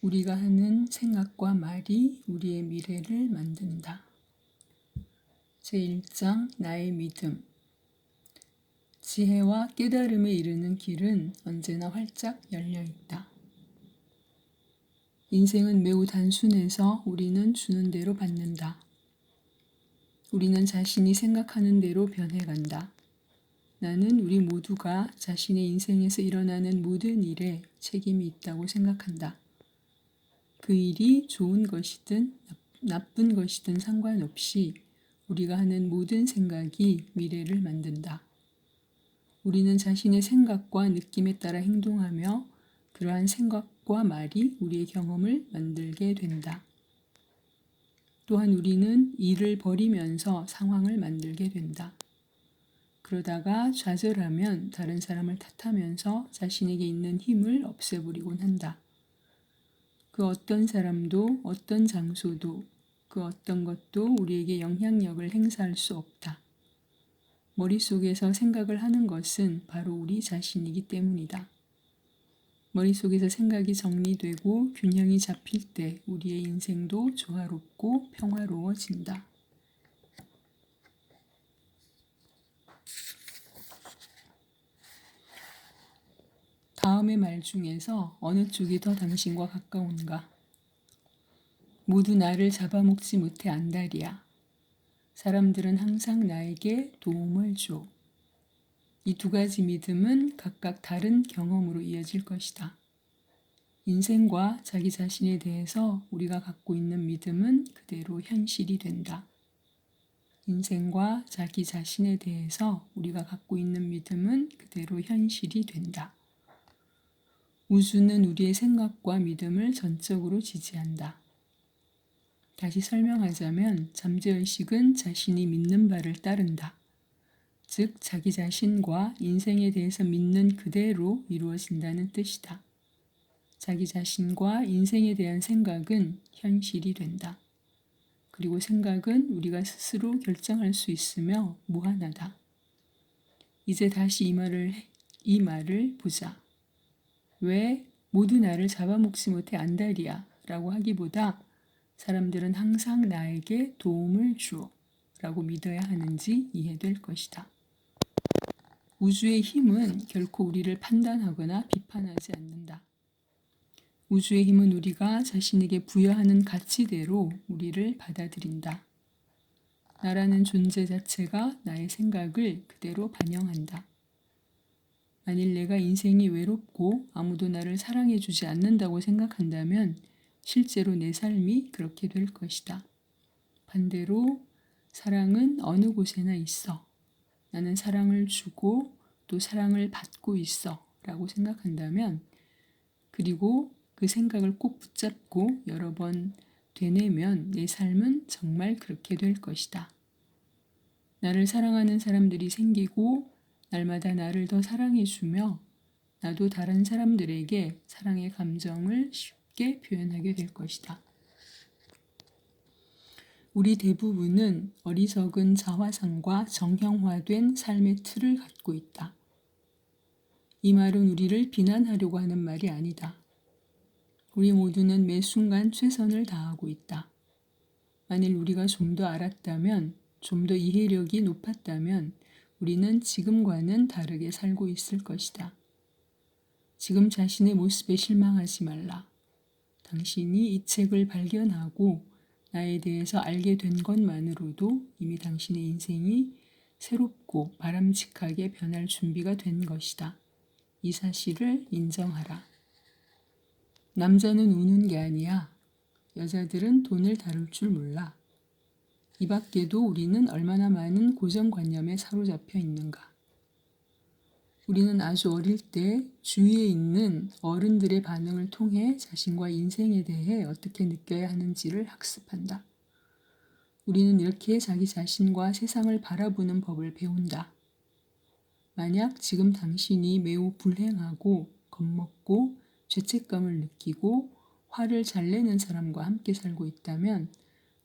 우리가 하는 생각과 말이 우리의 미래를 만든다. 제1장 나의 믿음 지혜와 깨달음에 이르는 길은 언제나 활짝 열려 있다. 인생은 매우 단순해서 우리는 주는 대로 받는다. 우리는 자신이 생각하는 대로 변해간다. 나는 우리 모두가 자신의 인생에서 일어나는 모든 일에 책임이 있다고 생각한다. 그 일이 좋은 것이든 나쁜 것이든 상관없이 우리가 하는 모든 생각이 미래를 만든다. 우리는 자신의 생각과 느낌에 따라 행동하며 그러한 생각과 말이 우리의 경험을 만들게 된다. 또한 우리는 일을 벌이면서 상황을 만들게 된다. 그러다가 좌절하면 다른 사람을 탓하면서 자신에게 있는 힘을 없애버리곤 한다. 그 어떤 사람도 어떤 장소도 그 어떤 것도 우리에게 영향력을 행사할 수 없다. 머릿속에서 생각을 하는 것은 바로 우리 자신이기 때문이다. 머릿속에서 생각이 정리되고 균형이 잡힐 때 우리의 인생도 조화롭고 평화로워진다. 다음의 말 중에서 어느 쪽이 더 당신과 가까운가? 모두 나를 잡아먹지 못해 안달이야. 사람들은 항상 나에게 도움을 줘. 이 두 가지 믿음은 각각 다른 경험으로 이어질 것이다. 인생과 자기 자신에 대해서 우리가 갖고 있는 믿음은 그대로 현실이 된다. 인생과 자기 자신에 대해서 우리가 갖고 있는 믿음은 그대로 현실이 된다. 우주는 우리의 생각과 믿음을 전적으로 지지한다. 다시 설명하자면 잠재의식은 자신이 믿는 바를 따른다. 즉, 자기 자신과 인생에 대해서 믿는 그대로 이루어진다는 뜻이다. 자기 자신과 인생에 대한 생각은 현실이 된다. 그리고 생각은 우리가 스스로 결정할 수 있으며 무한하다. 이제 다시 이 말을, 이 말을 보자. 왜 모두 나를 잡아먹지 못해 안달이야 라고 하기보다 사람들은 항상 나에게 도움을 주어 라고 믿어야 하는지 이해될 것이다. 우주의 힘은 결코 우리를 판단하거나 비판하지 않는다. 우주의 힘은 우리가 자신에게 부여하는 가치대로 우리를 받아들인다. 나라는 존재 자체가 나의 생각을 그대로 반영한다. 만일 내가 인생이 외롭고 아무도 나를 사랑해 주지 않는다고 생각한다면 실제로 내 삶이 그렇게 될 것이다. 반대로 사랑은 어느 곳에나 있어. 나는 사랑을 주고 또 사랑을 받고 있어. 라고 생각한다면 그리고 그 생각을 꼭 붙잡고 여러 번 되뇌면 내 삶은 정말 그렇게 될 것이다. 나를 사랑하는 사람들이 생기고 날마다 나를 더 사랑해주며 나도 다른 사람들에게 사랑의 감정을 쉽게 표현하게 될 것이다. 우리 대부분은 어리석은 자화상과 정형화된 삶의 틀을 갖고 있다. 이 말은 우리를 비난하려고 하는 말이 아니다. 우리 모두는 매 순간 최선을 다하고 있다. 만일 우리가 좀 더 알았다면, 좀 더 이해력이 높았다면, 우리는 지금과는 다르게 살고 있을 것이다. 지금 자신의 모습에 실망하지 말라. 당신이 이 책을 발견하고 나에 대해서 알게 된 것만으로도 이미 당신의 인생이 새롭고 바람직하게 변할 준비가 된 것이다. 이 사실을 인정하라. 남자는 우는 게 아니야. 여자들은 돈을 다룰 줄 몰라. 이 밖에도 우리는 얼마나 많은 고정관념에 사로잡혀 있는가. 우리는 아주 어릴 때 주위에 있는 어른들의 반응을 통해 자신과 인생에 대해 어떻게 느껴야 하는지를 학습한다. 우리는 이렇게 자기 자신과 세상을 바라보는 법을 배운다. 만약 지금 당신이 매우 불행하고 겁먹고 죄책감을 느끼고 화를 잘 내는 사람과 함께 살고 있다면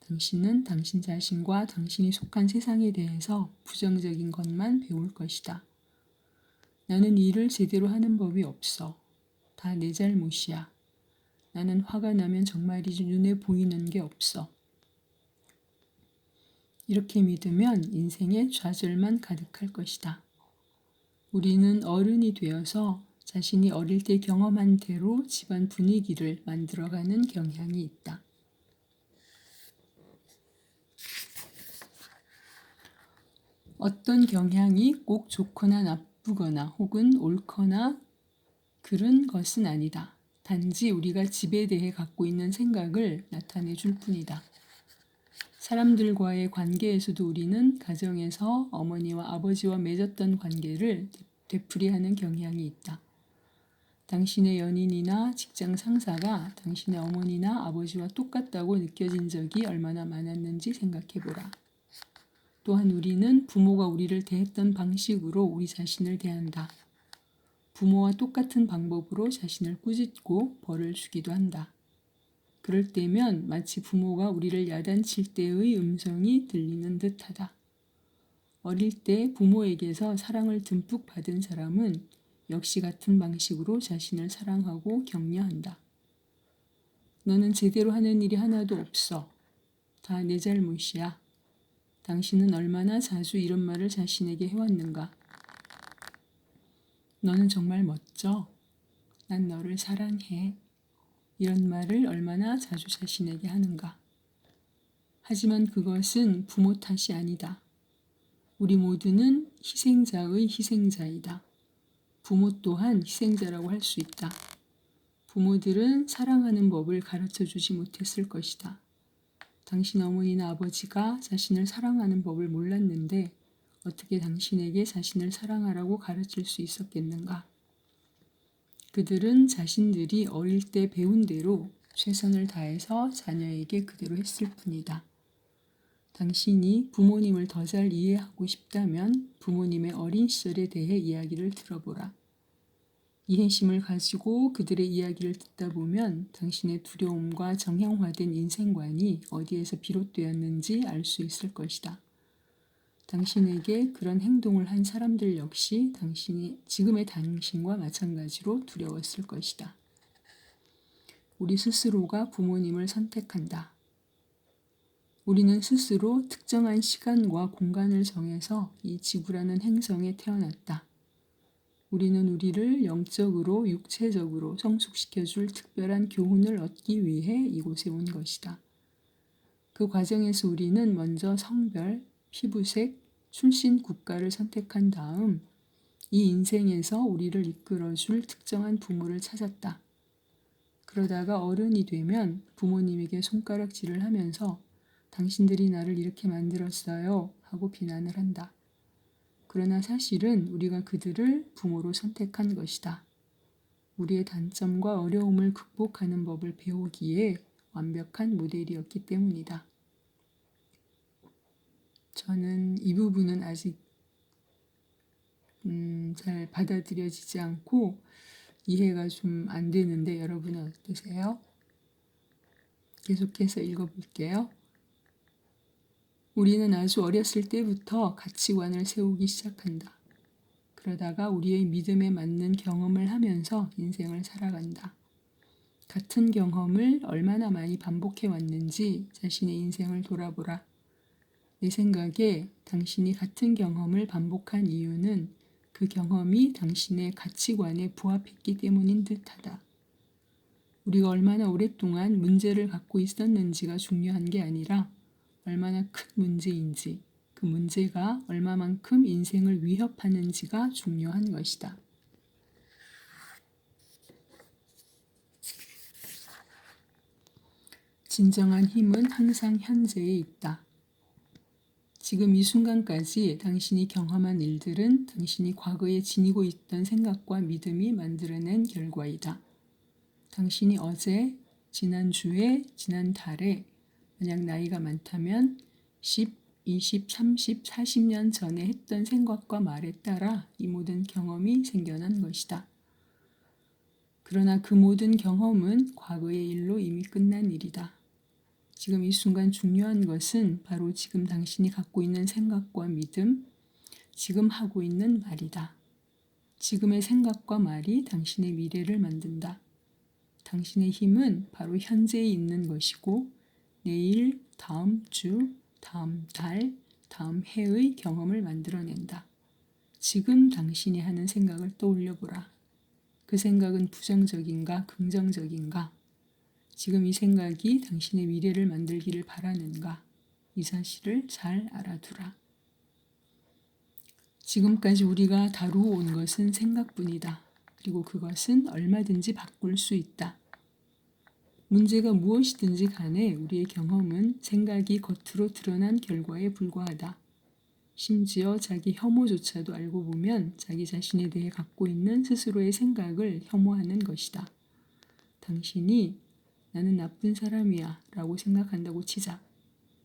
당신은 당신 자신과 당신이 속한 세상에 대해서 부정적인 것만 배울 것이다. 나는 일을 제대로 하는 법이 없어. 다 내 잘못이야. 나는 화가 나면 정말이지 눈에 보이는 게 없어. 이렇게 믿으면 인생에 좌절만 가득할 것이다. 우리는 어른이 되어서 자신이 어릴 때 경험한 대로 집안 분위기를 만들어가는 경향이 있다. 어떤 경향이 꼭 좋거나 나쁘거나 혹은 옳거나 그런 것은 아니다. 단지 우리가 집에 대해 갖고 있는 생각을 나타내 줄 뿐이다. 사람들과의 관계에서도 우리는 가정에서 어머니와 아버지와 맺었던 관계를 되풀이하는 경향이 있다. 당신의 연인이나 직장 상사가 당신의 어머니나 아버지와 똑같다고 느껴진 적이 얼마나 많았는지 생각해 보라. 또한 우리는 부모가 우리를 대했던 방식으로 우리 자신을 대한다. 부모와 똑같은 방법으로 자신을 꾸짖고 벌을 주기도 한다. 그럴 때면 마치 부모가 우리를 야단칠 때의 음성이 들리는 듯하다. 어릴 때 부모에게서 사랑을 듬뿍 받은 사람은 역시 같은 방식으로 자신을 사랑하고 격려한다. 너는 제대로 하는 일이 하나도 없어. 다 내 잘못이야. 당신은 얼마나 자주 이런 말을 자신에게 해왔는가? 너는 정말 멋져. 난 너를 사랑해. 이런 말을 얼마나 자주 자신에게 하는가? 하지만 그것은 부모 탓이 아니다. 우리 모두는 희생자의 희생자이다. 부모 또한 희생자라고 할 수 있다. 부모들은 사랑하는 법을 가르쳐 주지 못했을 것이다. 당신 어머니나 아버지가 자신을 사랑하는 법을 몰랐는데 어떻게 당신에게 자신을 사랑하라고 가르칠 수 있었겠는가? 그들은 자신들이 어릴 때 배운 대로 최선을 다해서 자녀에게 그대로 했을 뿐이다. 당신이 부모님을 더 잘 이해하고 싶다면 부모님의 어린 시절에 대해 이야기를 들어보라. 이해심을 가지고 그들의 이야기를 듣다 보면 당신의 두려움과 정형화된 인생관이 어디에서 비롯되었는지 알 수 있을 것이다. 당신에게 그런 행동을 한 사람들 역시 당신이 지금의 당신과 마찬가지로 두려웠을 것이다. 우리 스스로가 부모님을 선택한다. 우리는 스스로 특정한 시간과 공간을 정해서 이 지구라는 행성에 태어났다. 우리는 우리를 영적으로 육체적으로 성숙시켜줄 특별한 교훈을 얻기 위해 이곳에 온 것이다. 그 과정에서 우리는 먼저 성별, 피부색, 출신 국가를 선택한 다음 이 인생에서 우리를 이끌어줄 특정한 부모를 찾았다. 그러다가 어른이 되면 부모님에게 손가락질을 하면서 당신들이 나를 이렇게 만들었어요 하고 비난을 한다. 그러나 사실은 우리가 그들을 부모로 선택한 것이다. 우리의 단점과 어려움을 극복하는 법을 배우기에 완벽한 모델이었기 때문이다. 저는 이 부분은 아직 음, 잘 받아들여지지 않고 이해가 좀 안 되는데 여러분은 어떠세요? 계속해서 읽어볼게요. 우리는 아주 어렸을 때부터 가치관을 세우기 시작한다. 그러다가 우리의 믿음에 맞는 경험을 하면서 인생을 살아간다. 같은 경험을 얼마나 많이 반복해 왔는지 자신의 인생을 돌아보라. 내 생각에 당신이 같은 경험을 반복한 이유는 그 경험이 당신의 가치관에 부합했기 때문인 듯하다. 우리가 얼마나 오랫동안 문제를 갖고 있었는지가 중요한 게 아니라 얼마나 큰 문제인지 그 문제가 얼마만큼 인생을 위협하는지가 중요한 것이다. 진정한 힘은 항상 현재에 있다. 지금 이 순간까지 당신이 경험한 일들은 당신이 과거에 지니고 있던 생각과 믿음이 만들어낸 결과이다. 당신이 어제, 지난주에, 지난달에 만약 나이가 많다면 10, 20, 30, 40년 전에 했던 생각과 말에 따라 이 모든 경험이 생겨난 것이다. 그러나 그 모든 경험은 과거의 일로 이미 끝난 일이다. 지금 이 순간 중요한 것은 바로 지금 당신이 갖고 있는 생각과 믿음, 지금 하고 있는 말이다. 지금의 생각과 말이 당신의 미래를 만든다. 당신의 힘은 바로 현재에 있는 것이고 내일, 다음 주, 다음 달, 다음 해의 경험을 만들어낸다. 지금 당신이 하는 생각을 떠올려 보라. 그 생각은 부정적인가, 긍정적인가? 지금 이 생각이 당신의 미래를 만들기를 바라는가? 이 사실을 잘 알아두라. 지금까지 우리가 다루어 온 것은 생각뿐이다. 그리고 그것은 얼마든지 바꿀 수 있다. 문제가 무엇이든지 간에 우리의 경험은 생각이 겉으로 드러난 결과에 불과하다. 심지어 자기 혐오조차도 알고 보면 자기 자신에 대해 갖고 있는 스스로의 생각을 혐오하는 것이다. 당신이 나는 나쁜 사람이야 라고 생각한다고 치자.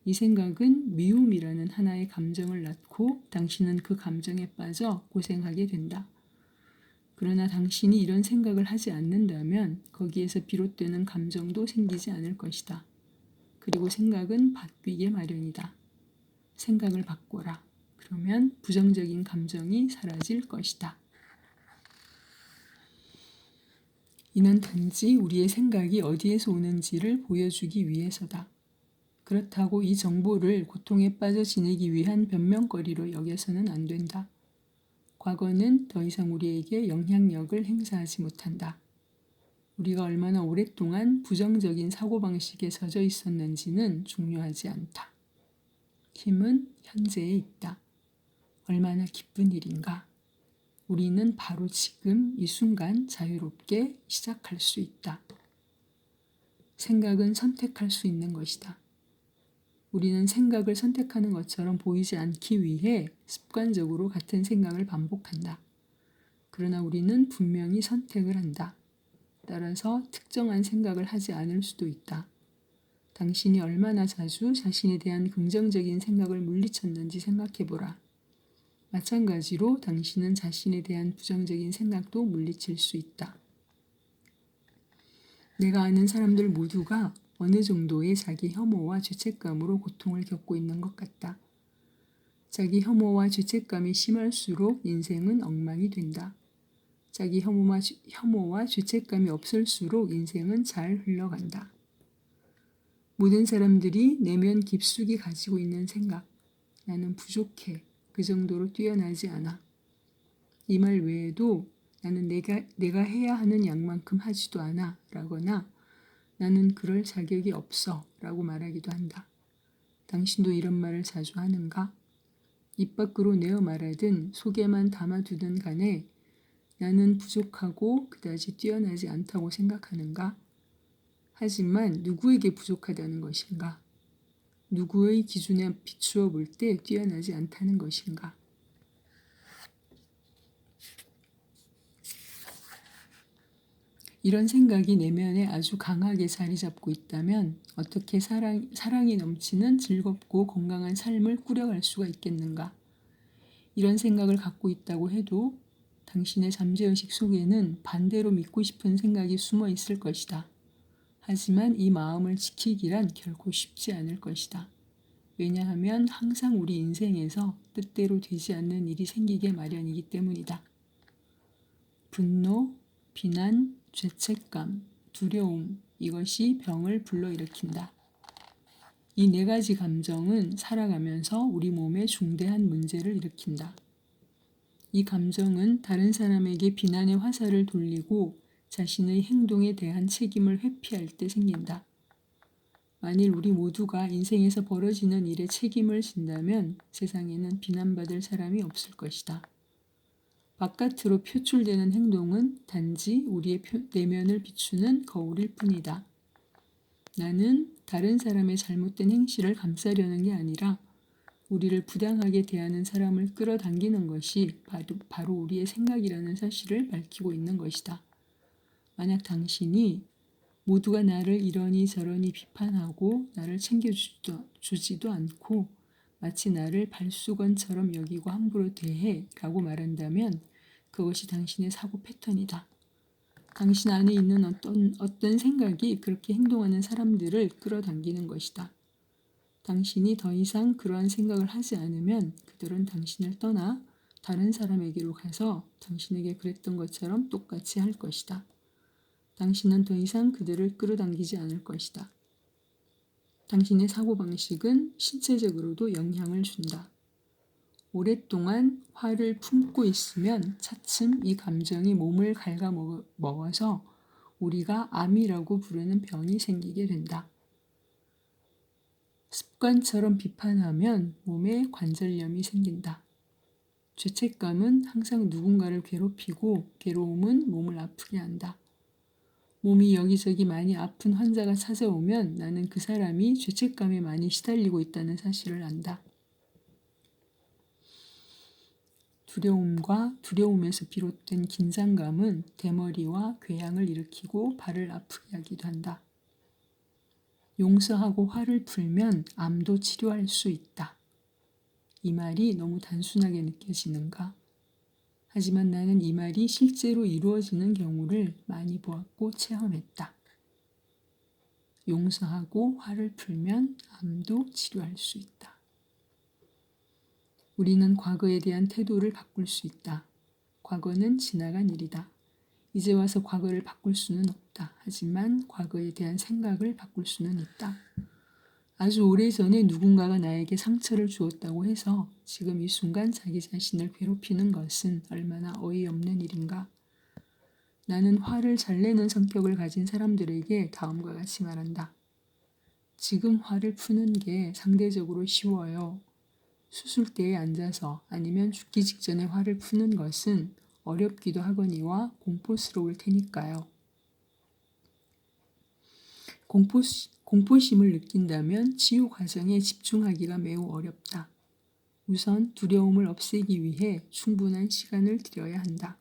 이 생각은 미움이라는 하나의 감정을 낳고 당신은 그 감정에 빠져 고생하게 된다. 그러나 당신이 이런 생각을 하지 않는다면 거기에서 비롯되는 감정도 생기지 않을 것이다. 그리고 생각은 바뀌게 마련이다. 생각을 바꿔라. 그러면 부정적인 감정이 사라질 것이다. 이는 단지 우리의 생각이 어디에서 오는지를 보여주기 위해서다. 그렇다고 이 정보를 고통에 빠져 지내기 위한 변명거리로 여겨서는 안 된다. 과거는 더 이상 우리에게 영향력을 행사하지 못한다. 우리가 얼마나 오랫동안 부정적인 사고방식에 젖어 있었는지는 중요하지 않다. 힘은 현재에 있다. 얼마나 기쁜 일인가. 우리는 바로 지금 이 순간 자유롭게 시작할 수 있다. 생각은 선택할 수 있는 것이다. 우리는 생각을 선택하는 것처럼 보이지 않기 위해 습관적으로 같은 생각을 반복한다. 그러나 우리는 분명히 선택을 한다. 따라서 특정한 생각을 하지 않을 수도 있다. 당신이 얼마나 자주 자신에 대한 긍정적인 생각을 물리쳤는지 생각해보라. 마찬가지로 당신은 자신에 대한 부정적인 생각도 물리칠 수 있다. 내가 아는 사람들 모두가 어느 정도의 자기 혐오와 죄책감으로 고통을 겪고 있는 것 같다. 자기 혐오와 죄책감이 심할수록 인생은 엉망이 된다. 자기 혐오와, 혐오와 죄책감이 없을수록 인생은 잘 흘러간다. 모든 사람들이 내면 깊숙이 가지고 있는 생각, 나는 부족해, 그 정도로 뛰어나지 않아. 이 말 외에도 나는 내가, 내가 해야 하는 양만큼 하지도 않아 라거나 나는 그럴 자격이 없어 라고 말하기도 한다. 당신도 이런 말을 자주 하는가? 입 밖으로 내어 말하든 속에만 담아두든 간에 나는 부족하고 그다지 뛰어나지 않다고 생각하는가? 하지만 누구에게 부족하다는 것인가? 누구의 기준에 비추어 볼 때 뛰어나지 않다는 것인가? 이런 생각이 내면에 아주 강하게 자리 잡고 있다면 어떻게 사랑, 사랑이 넘치는 즐겁고 건강한 삶을 꾸려갈 수가 있겠는가? 이런 생각을 갖고 있다고 해도 당신의 잠재의식 속에는 반대로 믿고 싶은 생각이 숨어 있을 것이다. 하지만 이 마음을 지키기란 결코 쉽지 않을 것이다. 왜냐하면 항상 우리 인생에서 뜻대로 되지 않는 일이 생기게 마련이기 때문이다. 분노, 비난, 죄책감, 두려움, 이것이 병을 불러일으킨다. 이 네 가지 감정은 살아가면서 우리 몸에 중대한 문제를 일으킨다. 이 감정은 다른 사람에게 비난의 화살을 돌리고 자신의 행동에 대한 책임을 회피할 때 생긴다. 만일 우리 모두가 인생에서 벌어지는 일에 책임을 진다면 세상에는 비난받을 사람이 없을 것이다. 바깥으로 표출되는 행동은 단지 우리의 내면을 비추는 거울일 뿐이다. 나는 다른 사람의 잘못된 행실을 감싸려는 게 아니라 우리를 부당하게 대하는 사람을 끌어당기는 것이 바로, 바로 우리의 생각이라는 사실을 밝히고 있는 것이다. 만약 당신이 모두가 나를 이러니 저러니 비판하고 나를 챙겨주지도 않고 마치 나를 발수건처럼 여기고 함부로 대해 라고 말한다면 그것이 당신의 사고 패턴이다. 당신 안에 있는 어떤, 어떤 생각이 그렇게 행동하는 사람들을 끌어당기는 것이다. 당신이 더 이상 그러한 생각을 하지 않으면 그들은 당신을 떠나 다른 사람에게로 가서 당신에게 그랬던 것처럼 똑같이 할 것이다. 당신은 더 이상 그들을 끌어당기지 않을 것이다. 당신의 사고방식은 신체적으로도 영향을 준다. 오랫동안 화를 품고 있으면 차츰 이 감정이 몸을 갉아먹어서 우리가 암이라고 부르는 병이 생기게 된다. 습관처럼 비판하면 몸에 관절염이 생긴다. 죄책감은 항상 누군가를 괴롭히고 괴로움은 몸을 아프게 한다. 몸이 여기저기 많이 아픈 환자가 찾아오면 나는 그 사람이 죄책감에 많이 시달리고 있다는 사실을 안다. 두려움과 두려움에서 비롯된 긴장감은 대머리와 궤양을 일으키고 발을 아프게 하기도 한다. 용서하고 화를 풀면 암도 치료할 수 있다. 이 말이 너무 단순하게 느껴지는가? 하지만 나는 이 말이 실제로 이루어지는 경우를 많이 보았고 체험했다. 용서하고 화를 풀면 암도 치료할 수 있다. 우리는 과거에 대한 태도를 바꿀 수 있다. 과거는 지나간 일이다. 이제 와서 과거를 바꿀 수는 없다. 하지만 과거에 대한 생각을 바꿀 수는 있다. 아주 오래전에 누군가가 나에게 상처를 주었다고 해서 지금 이 순간 자기 자신을 괴롭히는 것은 얼마나 어이없는 일인가. 나는 화를 잘 내는 성격을 가진 사람들에게 다음과 같이 말한다. 지금 화를 푸는 게 상대적으로 쉬워요. 수술대에 앉아서 아니면 죽기 직전에 화를 푸는 것은 어렵기도 하거니와 공포스러울 테니까요. 공포, 공포심을 느낀다면 치유 과정에 집중하기가 매우 어렵다. 우선 두려움을 없애기 위해 충분한 시간을 들여야 한다.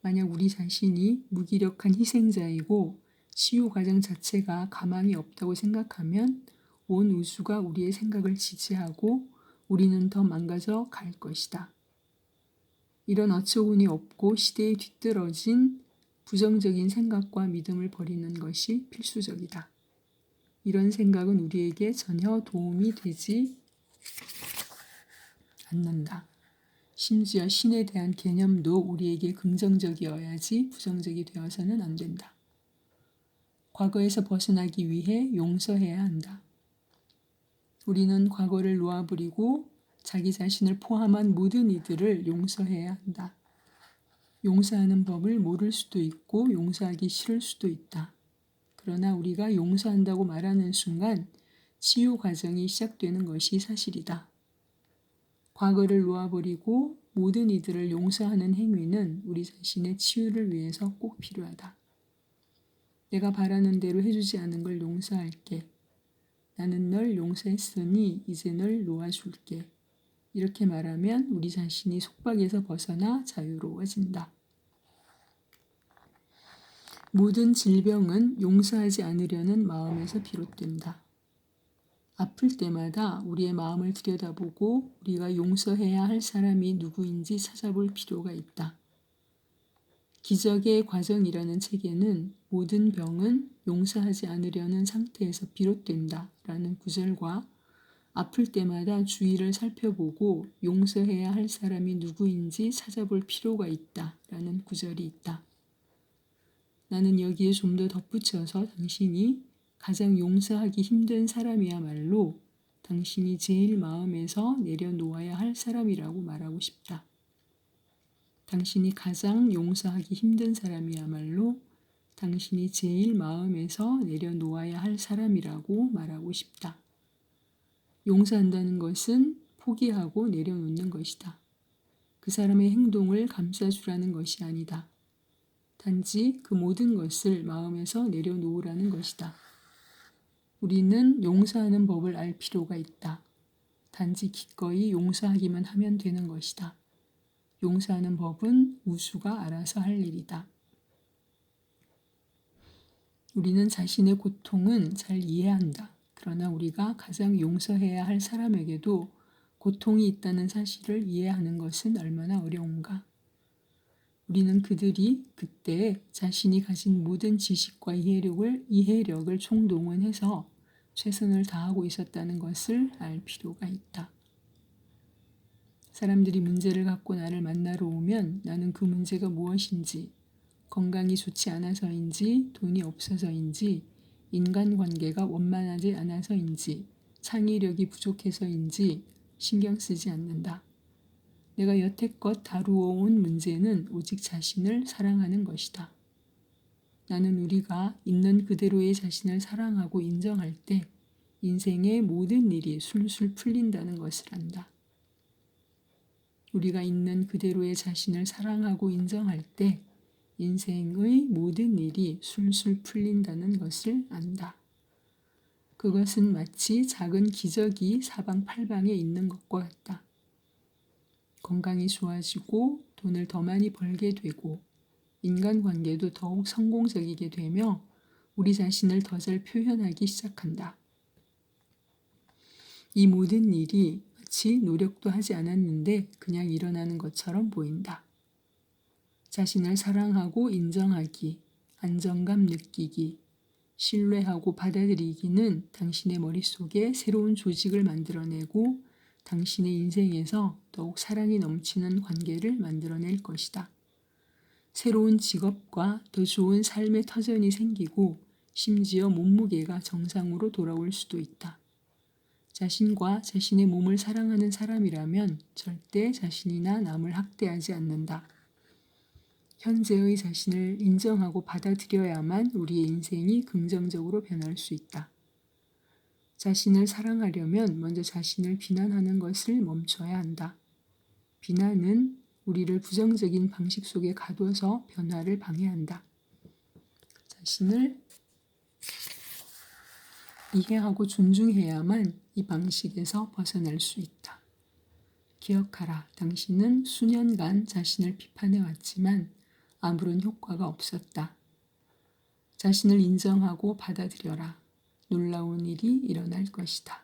만약 우리 자신이 무기력한 희생자이고 치유 과정 자체가 가망이 없다고 생각하면 온 우주가 우리의 생각을 지지하고 우리는 더 망가져 갈 것이다. 이런 어처구니 없고 시대에 뒤떨어진 부정적인 생각과 믿음을 버리는 것이 필수적이다. 이런 생각은 우리에게 전혀 도움이 되지 않는다. 심지어 신에 대한 개념도 우리에게 긍정적이어야지 부정적이 되어서는 안 된다. 과거에서 벗어나기 위해 용서해야 한다. 우리는 과거를 놓아버리고 자기 자신을 포함한 모든 이들을 용서해야 한다. 용서하는 법을 모를 수도 있고 용서하기 싫을 수도 있다. 그러나 우리가 용서한다고 말하는 순간 치유 과정이 시작되는 것이 사실이다. 과거를 놓아버리고 모든 이들을 용서하는 행위는 우리 자신의 치유를 위해서 꼭 필요하다. 내가 바라는 대로 해주지 않은 걸 용서할게. 나는 널 용서했으니 이제 널 놓아줄게. 이렇게 말하면 우리 자신이 속박에서 벗어나 자유로워진다. 모든 질병은 용서하지 않으려는 마음에서 비롯된다. 아플 때마다 우리의 마음을 들여다보고 우리가 용서해야 할 사람이 누구인지 찾아볼 필요가 있다. 기적의 과정이라는 책에는 모든 병은 용서하지 않으려는 상태에서 비롯된다 라는 구절과 아플 때마다 주위를 살펴보고 용서해야 할 사람이 누구인지 찾아볼 필요가 있다 라는 구절이 있다. 나는 여기에 좀 더 덧붙여서 당신이 가장 용서하기 힘든 사람이야말로 당신이 제일 마음에서 내려놓아야 할 사람이라고 말하고 싶다. 당신이 가장 용서하기 힘든 사람이야말로 당신이 제일 마음에서 내려놓아야 할 사람이라고 말하고 싶다. 용서한다는 것은 포기하고 내려놓는 것이다. 그 사람의 행동을 감싸주라는 것이 아니다. 단지 그 모든 것을 마음에서 내려놓으라는 것이다. 우리는 용서하는 법을 알 필요가 있다. 단지 기꺼이 용서하기만 하면 되는 것이다. 용서하는 법은 우수가 알아서 할 일이다. 우리는 자신의 고통은 잘 이해한다. 그러나 우리가 가장 용서해야 할 사람에게도 고통이 있다는 사실을 이해하는 것은 얼마나 어려운가. 우리는 그들이 그때 자신이 가진 모든 지식과 이해력을, 이해력을 총동원해서 최선을 다하고 있었다는 것을 알 필요가 있다. 사람들이 문제를 갖고 나를 만나러 오면 나는 그 문제가 무엇인지 건강이 좋지 않아서인지 돈이 없어서인지 인간관계가 원만하지 않아서인지 창의력이 부족해서인지 신경 쓰지 않는다. 내가 여태껏 다루어 온 문제는 오직 자신을 사랑하는 것이다. 나는 우리가 있는 그대로의 자신을 사랑하고 인정할 때 인생의 모든 일이 술술 풀린다는 것을 안다. 우리가 있는 그대로의 자신을 사랑하고 인정할 때 인생의 모든 일이 술술 풀린다는 것을 안다. 그것은 마치 작은 기적이 사방팔방에 있는 것과 같다. 건강이 좋아지고 돈을 더 많이 벌게 되고 인간관계도 더욱 성공적이게 되며 우리 자신을 더 잘 표현하기 시작한다. 이 모든 일이 마치 노력도 하지 않았는데 그냥 일어나는 것처럼 보인다. 자신을 사랑하고 인정하기, 안정감 느끼기, 신뢰하고 받아들이기는 당신의 머릿속에 새로운 조직을 만들어내고 당신의 인생에서 더욱 사랑이 넘치는 관계를 만들어낼 것이다. 새로운 직업과 더 좋은 삶의 터전이 생기고 심지어 몸무게가 정상으로 돌아올 수도 있다. 자신과 자신의 몸을 사랑하는 사람이라면 절대 자신이나 남을 학대하지 않는다. 현재의 자신을 인정하고 받아들여야만 우리의 인생이 긍정적으로 변할 수 있다. 자신을 사랑하려면 먼저 자신을 비난하는 것을 멈춰야 한다. 비난은 우리를 부정적인 방식 속에 가둬서 변화를 방해한다. 자신을 이해하고 존중해야만 이 방식에서 벗어날 수 있다. 기억하라. 당신은 수년간 자신을 비판해 왔지만 아무런 효과가 없었다. 자신을 인정하고 받아들여라. 놀라운 일이 일어날 것이다.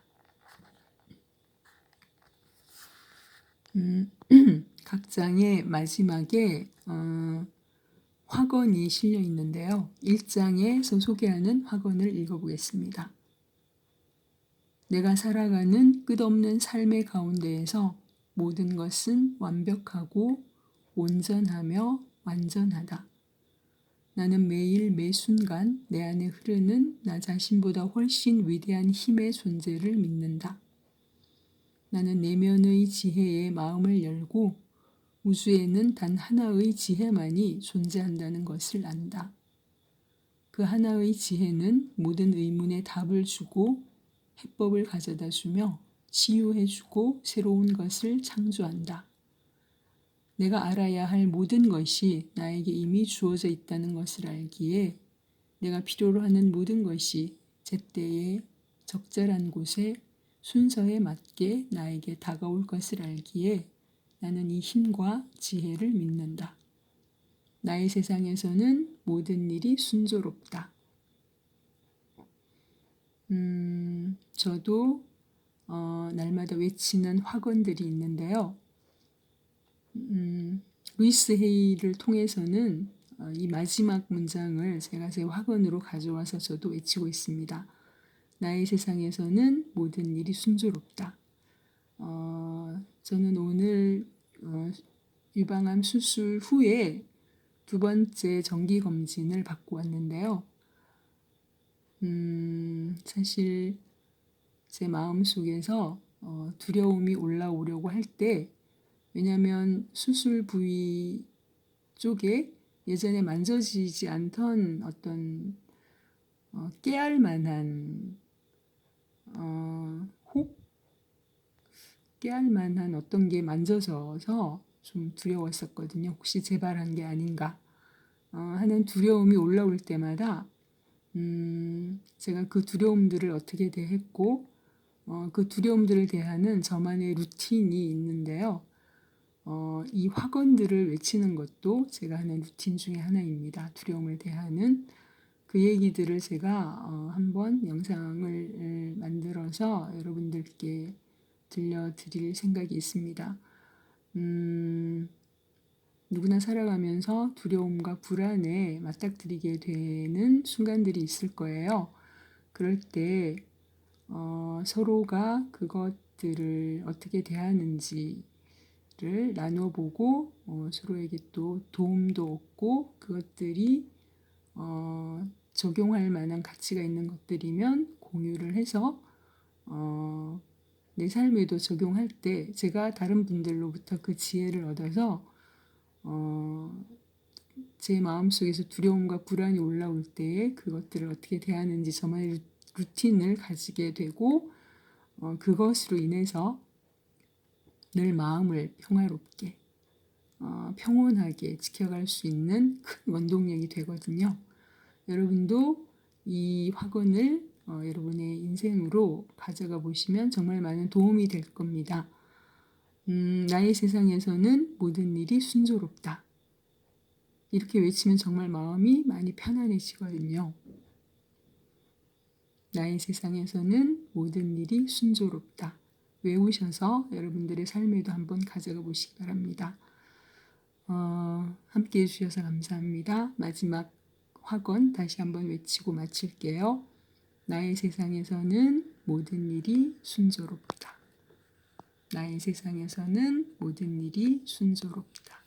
음, 각 장의 마지막에 어, 화건이 실려 있는데요. 1장에서 소개하는 화건을 읽어보겠습니다. 내가 살아가는 끝없는 삶의 가운데에서 모든 것은 완벽하고 온전하며 완전하다. 나는 매일 매 순간 내 안에 흐르는 나 자신보다 훨씬 위대한 힘의 존재를 믿는다. 나는 내면의 지혜에 마음을 열고 우주에는 단 하나의 지혜만이 존재한다는 것을 안다. 그 하나의 지혜는 모든 의문에 답을 주고 해법을 가져다 주며 치유해 주고 새로운 것을 창조한다. 내가 알아야 할 모든 것이 나에게 이미 주어져 있다는 것을 알기에 내가 필요로 하는 모든 것이 제때에 적절한 곳에 순서에 맞게 나에게 다가올 것을 알기에 나는 이 힘과 지혜를 믿는다. 나의 세상에서는 모든 일이 순조롭다. 음, 저도 어, 날마다 외치는 화건들이 있는데요. 음, 루이스 헤이를 통해서는 어, 이 마지막 문장을 제가 제 화건으로 가져와서 저도 외치고 있습니다. 나의 세상에서는 모든 일이 순조롭다. 어, 저는 오늘 어, 유방암 수술 후에 두 번째 정기 검진을 받고 왔는데요. 음, 사실 제 마음 속에서 어, 두려움이 올라오려고 할 때 왜냐하면 수술 부위 쪽에 예전에 만져지지 않던 어떤 어, 깨알 만한 어, 혹 깨알 만한 어떤 게 만져져서 좀 두려웠었거든요. 혹시 재발한 게 아닌가 어, 하는 두려움이 올라올 때마다 음, 제가 그 두려움들을 어떻게 대했고 어, 그 두려움들을 대하는 저만의 루틴이 있는데요. 어, 이 확언들을 외치는 것도 제가 하는 루틴 중에 하나입니다. 두려움을 대하는 그 얘기들을 제가 어, 한번 영상을 만들어서 여러분들께 들려드릴 생각이 있습니다. 음, 누구나 살아가면서 두려움과 불안에 맞닥뜨리게 되는 순간들이 있을 거예요. 그럴 때 어, 서로가 그것들을 어떻게 대하는지 것들을 나눠보고 어, 서로에게 또 도움도 얻고 그것들이 어, 적용할 만한 가치가 있는 것들이면 공유를 해서 어, 내 삶에도 적용할 때 제가 다른 분들로부터 그 지혜를 얻어서 어, 제 마음속에서 두려움과 불안이 올라올 때에 그것들을 어떻게 대하는지 저만의 루- 루틴을 가지게 되고 어, 그것으로 인해서 늘 마음을 평화롭게 어, 평온하게 지켜갈 수 있는 큰 원동력이 되거든요. 여러분도 이 확언을 어, 여러분의 인생으로 가져가 보시면 정말 많은 도움이 될 겁니다. 음, 나의 세상에서는 모든 일이 순조롭다. 이렇게 외치면 정말 마음이 많이 편안해지거든요. 나의 세상에서는 모든 일이 순조롭다. 외우셔서 여러분들의 삶에도 한번 가져가 보시기 바랍니다. 어, 함께 해주셔서 감사합니다. 마지막 확언 다시 한번 외치고 마칠게요. 나의 세상에서는 모든 일이 순조롭다. 나의 세상에서는 모든 일이 순조롭다.